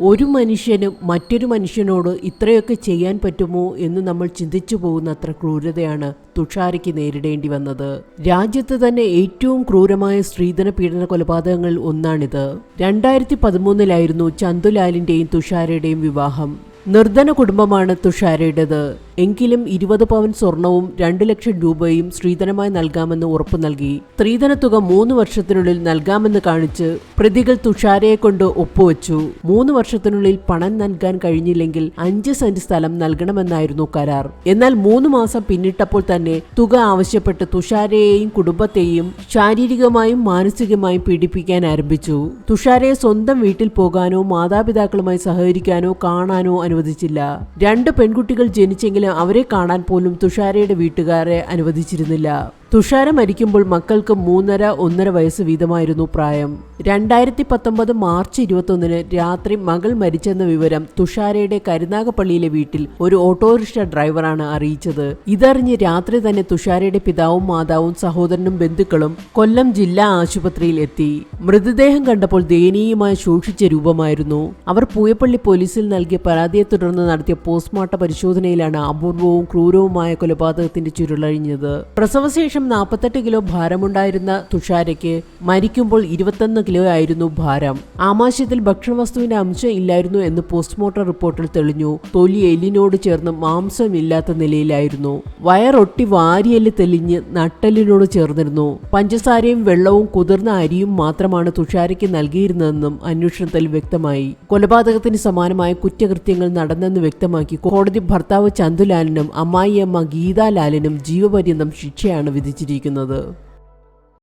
ഒരു മനുഷ്യന് മറ്റൊരു മനുഷ്യനോട് ഇത്രയൊക്കെ ചെയ്യാൻ പറ്റുമോ എന്ന് നമ്മൾ ചിന്തിച്ചു പോകുന്ന അത്ര ക്രൂരതയാണ് തുഷാരയ്ക്ക് നേരിടേണ്ടി വന്നത്. രാജ്യത്ത് തന്നെ ഏറ്റവും ക്രൂരമായ സ്ത്രീധന പീഡന കൊലപാതകങ്ങൾ ഒന്നാണിത്. രണ്ടായിരത്തി പതിമൂന്നിലായിരുന്നു ചന്തുലാലിന്റെയും തുഷാരയുടെയും വിവാഹം. നിർധന കുടുംബമാണ് തുഷാരയുടേത്. എങ്കിലും ഇരുപത് പവൻ സ്വർണവും രണ്ടു ലക്ഷം രൂപയും സ്ത്രീധനമായി നൽകാമെന്ന് ഉറപ്പു നൽകി. സ്ത്രീധന തുക മൂന്ന് വർഷത്തിനുള്ളിൽ നൽകാമെന്ന് കാണിച്ച് പ്രതികൾ തുഷാരയെ കൊണ്ട് ഒപ്പുവെച്ചു. മൂന്ന് വർഷത്തിനുള്ളിൽ പണം നൽകാൻ കഴിഞ്ഞില്ലെങ്കിൽ അഞ്ച് സെന്റ് സ്ഥലം നൽകണമെന്നായിരുന്നു കരാർ. എന്നാൽ മൂന്ന് മാസം പിന്നിട്ടപ്പോൾ തന്നെ തുക ആവശ്യപ്പെട്ട് തുഷാരയെയും കുടുംബത്തെയും ശാരീരികമായും മാനസികമായും പീഡിപ്പിക്കാൻ ആരംഭിച്ചു. തുഷാരയെ സ്വന്തം വീട്ടിൽ പോകാനോ മാതാപിതാക്കളുമായി സഹകരിക്കാനോ കാണാനോ അനുവദിച്ചില്ല. രണ്ട് പെൺകുട്ടികൾ ജനിച്ചെങ്കിലും അവരെ കാണാൻ പോലും തുഷാരയുടെ വീട്ടുകാരെ അനുവദിച്ചിരുന്നില്ല. തുഷാര മരിക്കുമ്പോൾ മക്കൾക്ക് മൂന്നര ഒന്നര വയസ്സ് വീതമായിരുന്നു പ്രായം. രണ്ടായിരത്തി പത്തൊമ്പത് മാർച്ച് ഇരുപത്തൊന്നിന് രാത്രി മകൾ മരിച്ചെന്ന വിവരം തുഷാരയുടെ കരുനാഗപ്പള്ളിയിലെ വീട്ടിൽ ഒരു ഓട്ടോറിക്ഷ ഡ്രൈവറാണ് അറിയിച്ചത്. ഇതറിഞ്ഞ് രാത്രി തന്നെ തുഷാരയുടെ പിതാവും മാതാവും സഹോദരനും ബന്ധുക്കളും കൊല്ലം ജില്ലാ ആശുപത്രിയിൽ എത്തി. മൃതദേഹം കണ്ടപ്പോൾ ദയനീയമായി സൂക്ഷിച്ച രൂപമായിരുന്നു. അവർ പൂയപ്പള്ളി പോലീസിൽ നൽകിയ പരാതിയെ തുടർന്ന് നടത്തിയ പോസ്റ്റ്മോർട്ടം പരിശോധനയിലാണ് അപൂർവവും ക്രൂരവുമായ കൊലപാതകത്തിന്റെ ചുരുളഴിഞ്ഞത്. പ്രസവശേഷം നാൽപ്പത്തെട്ട് കിലോ ഭാരമുണ്ടായിരുന്ന തുഷാരയ്ക്ക് മരിക്കുമ്പോൾ ഇരുപത്തൊന്ന് കിലോ ആയിരുന്നു ഭാരം. ആമാശയത്തിൽ ഭക്ഷണവസ്തുവിന്റെ അംശം ഇല്ലായിരുന്നു എന്ന് പോസ്റ്റ്മോർട്ടം റിപ്പോർട്ടിൽ തെളിഞ്ഞു. തൊലി എല്ലിനോട് ചേർന്ന് മാംസമില്ലാത്ത നിലയിലായിരുന്നു. വയറൊട്ടി വാരിയെല്ല് തെളിഞ്ഞ് നട്ടലിനോട് ചേർന്നിരുന്നു. പഞ്ചസാരയും വെള്ളവും കുതിർന്ന അരിയും മാത്രമാണ് തുഷാരയ്ക്ക് നൽകിയിരുന്നതെന്നും അന്വേഷണത്തിൽ വ്യക്തമായി. കൊലപാതകത്തിന് സമാനമായ കുറ്റകൃത്യങ്ങൾ നടന്നെന്ന് വ്യക്തമാക്കി കോടതി ഭർത്താവ് ചന്തുലാലിനും അമ്മായിയമ്മ ഗീതാലാലിനും ജീവപര്യന്തം ശിക്ഷയാണ് വിധിച്ചിരിക്കുന്നത്.